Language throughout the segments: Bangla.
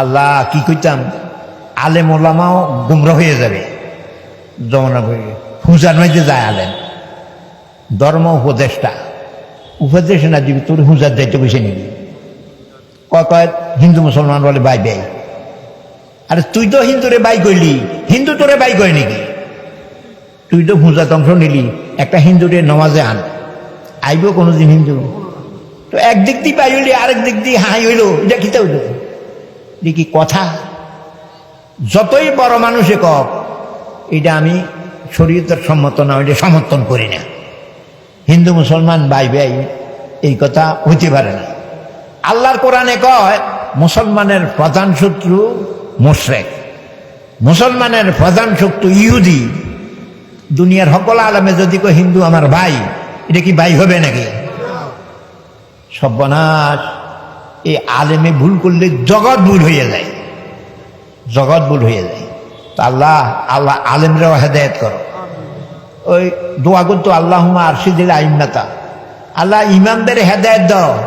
আল্লাহ, কি কইতাম? আলেম ওলামাও গুমরা হয়ে যাবে। জমানা হয়ে হুজার নইতে যায় আলেম। ধর্ম উপদেশটা উপদেশ না দিবি, তোর হুজার দায়িত্ব বসে নিবি? কয় হিন্দু মুসলমান বলে বাই বাই। আরে তুই তো হিন্দুরে বাই করলি। হিন্দু তোরে বাই করে নাকি? তুই তো হুজাত অংশ নিলি। একটা হিন্দুরে নমাজে আন। আইব কোনোদিন হিন্দু। তো একদিক দিয়ে বাই হইলি আরেক দিক দিয়ে হাই হইল। এটা খিতে হইল? দেখি কথা? যতই বড় মানুষে কক এটা আমি শরীয়তের সম্মত না, এটা সমর্থন করি না। হিন্দু, মুসলমান ভাই ভাই, এই কথা হইতে পারে না। আল্লাহর কোরআনে কয়, মুসলমানের প্রধান শত্রু মোশরেক। মুসলমানের প্রধান শত্রু ইহুদি। দুনিয়ার সকল আলমে যদি কয়, হিন্দু আমার ভাই এটা কি ভাই হবে নাকি? সর্বনাশ। এই আলেমে ভুল করলে জগৎ ভুল হয়ে যায়। জগৎ ভুল হয়ে যায়। তা আল্লাহ আল্লাহ আলেমরাও হেদায়ত করো। ওই দোয়া করতো আল্লাহ আরশিদিল আইনাতা আল্লাহ ইমামদের হেদায়ত দাও।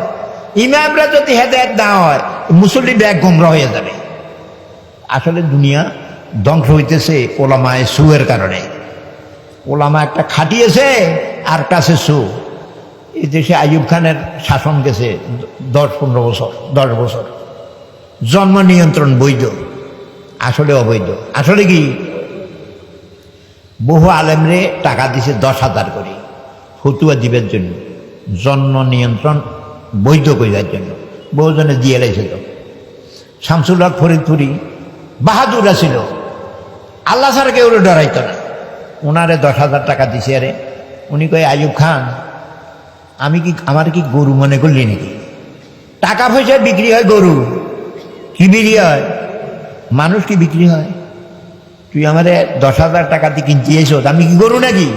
ইমামরা যদি হেদায়ত না হয়, মুসল্লি ব্যাগ গোমরা হয়ে যাবে। আসলে দুনিয়া ধ্বংস হইতেছে ওলামায় সুয়ের কারণে। ওলামা একটা খাটিয়েছে, আর কাছে সু। এই দেশে আইয়ুব খানের শাসন গেছে দশ পনেরো বছর, দশ বছর। জন্ম নিয়ন্ত্রণ বৈধ, আসলে অবৈধ। আসলে কি? বহু আলেমরে টাকা দিছে দশ হাজার করে ফতুয়া দিবের জন্য, জন্ম নিয়ন্ত্রণ বৈধ করার জন্য। বহুজনে দিয়ে রেখেছিল শামসুল হক ফরিদপুরি বাহাদুর ছিল আল্লাহ ছাড়া ওরে ডরাইত না। ওনারে দশ হাজার টাকা দিছে আরে। উনি কয়, আইয়ুব খান আমি কি, আমার কি গরু মনে করলি নাকি? টাকা পয়সা বিক্রি হয় গরু। কি বিক্রি হয়? মানুষ কি বিক্রি হয়? তুই আমারে দশ হাজার টাকা দিয়ে কিনতে এসো আমি কি গরু নাকি?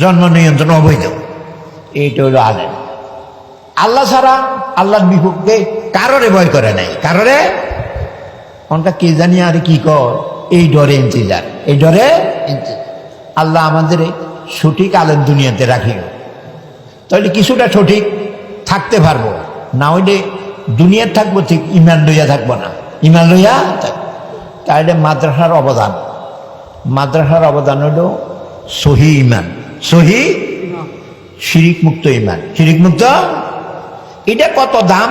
জন্ম নিয়ন্ত্রণ অবৈধ। এইটা হলো আলেম। আল্লাহ ছাড়া আল্লাহর বিপক্ষে কারোরে ভয় করে নাই। কারোরে? অনকা কে জানি আর কি কর এই ডরে ইন্তজার। এই ডরে। আল্লাহ আমাদের সঠিক আলেম দুনিয়াতে রাখিও তাহলে কিছুটা সঠিক থাকতে পারব। না হইলে দুনিয়ার থাকব ঠিক ইমান লইয়া থাকব না। ইমান লইয়া থাকব তাহলে মাদ্রাসার অবদান। মাদ্রাসার অবদান হলো সহি ইমান। সহি শিরিক মুক্ত ইমান। শিরিক মুক্ত এটা কত দাম?